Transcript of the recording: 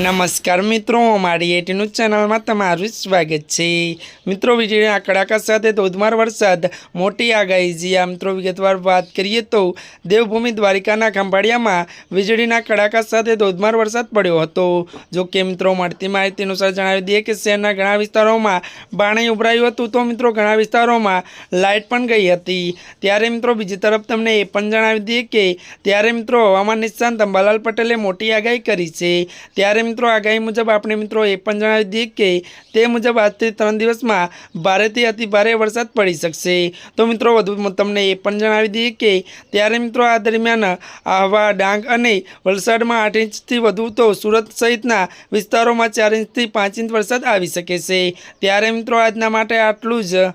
નમસ્કાર મિત્રો, અમારી એટીનું ચેનલમાં તમારું સ્વાગત છે. મિત્રો વીજળીના કડાકા સાથે ધોધમાર વરસાદ, મોટી આગાહી. જે આ મિત્રો વિગતવાર વાત કરીએ તો, દેવભૂમિ દ્વારિકાના ખંભાળિયામાં વીજળીના કડાકા સાથે ધોધમાર વરસાદ પડ્યો હતો. જો કે મિત્રો, મળતી માહિતી અનુસાર જણાવી દઈએ કે શહેરના ઘણા વિસ્તારોમાં પાણી ઉભરાયું હતું તો મિત્રો, ઘણા વિસ્તારોમાં લાઇટ પણ ગઈ હતી. ત્યારે મિત્રો, બીજી તરફ તમને એ પણ જણાવી દઈએ કે, ત્યારે મિત્રો, હવામાન નિષ્ણાંત અંબાલાલ પટેલે મોટી આગાહી કરી છે. ત્યારે મિત્રો, આગાહી મુજબ આપણે મિત્રો એ પણ જણાવી દઈએ કે તે મુજબ આજથી ત્રણ દિવસમાં ભારેથી અતિ ભારે વરસાદ પડી શકશે. તો મિત્રો, વધુ તમને એ પણ જણાવી દઈએ કે ત્યારે મિત્રો આ દરમિયાન આહવા ડાંગ અને વલસાડમાં આઠ ઇંચથી વધુ તો સુરત સહિતના વિસ્તારોમાં ચાર ઇંચથી પાંચ ઇંચ વરસાદ આવી શકે છે. ત્યારે મિત્રો, આજના માટે આટલું જ.